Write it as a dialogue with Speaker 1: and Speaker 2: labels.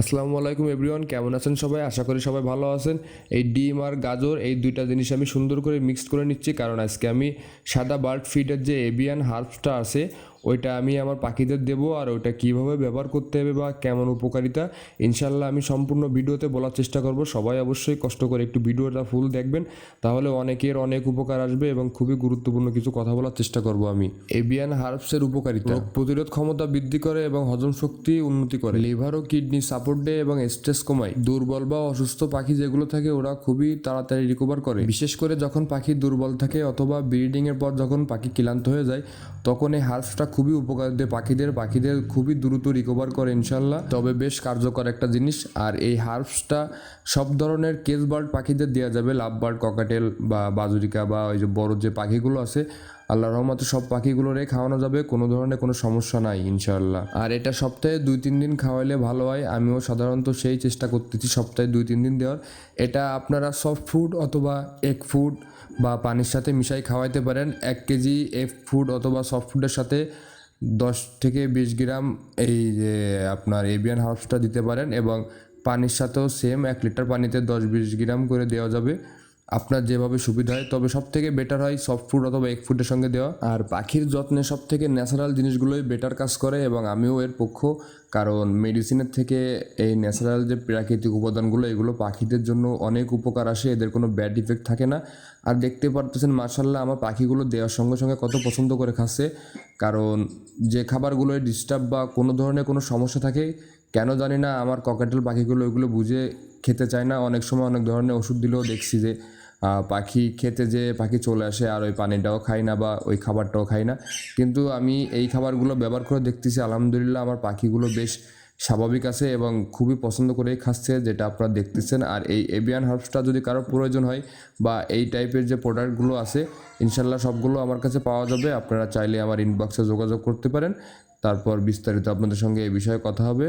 Speaker 1: আসসালামু আলাইকুম এভরিওয়ান, কেমন আছেন সবাই? আশা করি সবাই ভালো আছেন। এই ডিম আর গাজর, এই দুইটা জিনিস আমি সুন্দর করে মিক্সড করে নিচ্ছি। কারণ আজকে আমি সাদা বার্ড ফিডের যে এভিয়ান হার্বসটা আছে ওইটা আমি আমার পাখিদের দেবো আর ওইটা কীভাবে ব্যবহার করতে হবে বা কেমন উপকারিতা, ইনশাল্লাহ আমি সম্পূর্ণ ভিডিওতে বলার চেষ্টা করব। সবাই অবশ্যই কষ্ট করে একটু ভিডিওটা ফুল দেখবেন, তাহলে অনেকের অনেক উপকার আসবে এবং খুবই গুরুত্বপূর্ণ কিছু কথা বলার চেষ্টা করব আমি। এভিয়ান হার্বসের উপকারিতা প্রতিরোধ ক্ষমতা বৃদ্ধি করে এবং হজম শক্তি উন্নতি করে। লিভার ও কিডনি সাপোর্ট দেয় এবং স্ট্রেস কমায়। দুর্বল বা অসুস্থ পাখি যেগুলো থাকে ওরা খুবই তাড়াতাড়ি রিকভার করে। বিশেষ করে যখন পাখি দুর্বল থাকে অথবা ব্রিডিং এর পর যখন পাখি ক্লান্ত হয়ে যায়, তখন এই হার্বসটা খুবই উপকার দেয় পাখিদের। পাখিদের খুবই দ্রুত রিকভার করে ইনশাল্লাহ। তবে বেশ কার্যকর একটা জিনিস। আর এই হার্বসটা সব ধরনের কেস বার্ড পাখিদের দেওয়া যাবে। লাভ বার্ড ককাটেল বা বাজুরিকা বা ওই যে বড় যে পাখিগুলো আছে আল্লাহ রহমতে সব পাখিগুলোরে খাওয়ানো যাবে। কোনো ধরনের কোনো সমস্যা নাই ইনশাল্লাহ। আর এটা সপ্তাহে দুই, তিন দিন খাওয়াইলে ভালো হয়। আমিও সাধারণত সেই চেষ্টা করতেছি সপ্তাহে দুই, তিন দিন দেওয়ার। এটা আপনারা সফট ফুড অথবা এগ ফুড বা পানির সাথে মিশাই খাওয়াইতে পারেন। এক কেজি এগ ফুড অথবা সফট ফুডের সাথে দশ থেকে বিশ গ্রাম এই যে আপনার এভিয়ান হার্বসটা দিতে পারেন এবং পানির সাথেও সেম এক লিটার পানিতে দশ বিশ গ্রাম করে দেওয়া যাবে। আপনার যেভাবে সুবিধা হয়, তবে সব থেকে বেটার হয় সফট ফুড অথবা এক ফুডের সঙ্গে দেওয়া। আর পাখির যত্নে সব থেকে ন্যাচারাল জিনিসগুলোই বেটার কাজ করে এবং আমিও এর পক্ষ। কারণ মেডিসিনের থেকে এই ন্যাচারাল যে প্রাকৃতিক উপাদানগুলো, এগুলো পাখিদের জন্য অনেক উপকার আসে, এদের কোনো ব্যাড ইফেক্ট থাকে না। আর দেখতে পারতেছেন মার্শাল্লাহ আমার পাখিগুলো দেওয়ার সঙ্গে সঙ্গে কত পছন্দ করে খাচ্ছে। কারণ যে খাবারগুলোয় ডিস্টার্ব বা কোনো ধরনের কোনো সমস্যা থাকে, কেন জানি না আমার ককাটেল পাখিগুলো ওইগুলো বুঝে খেতে চায় না। অনেক সময় অনেক ধরনের ওষুধ দিলেও দেখছি যে পাখি খেতে যে পাখি চলে আসে আর ওই পানিটাও খাই না বা ওই খাবারটাও খাই না। কিন্তু আমি এই খাবারগুলো ব্যবহার করে দেখতেছি, আলহামদুলিল্লাহ আমার পাখিগুলো বেশ স্বাভাবিক আছে এবং খুবই পছন্দ করেই খাচ্ছে যেটা আপনারা দেখতেছেন। আর এই এভিয়ান হার্বসটা যদি কারও প্রয়োজন হয় বা এই টাইপের যে প্রোডাক্টগুলো আছে, ইনশাল্লাহ সবগুলো আমার কাছে পাওয়া যাবে। আপনারা চাইলে আমার ইনবক্সে যোগাযোগ করতে পারেন। তারপর বিস্তারিত আপনাদের সঙ্গে এই বিষয়ে কথা হবে।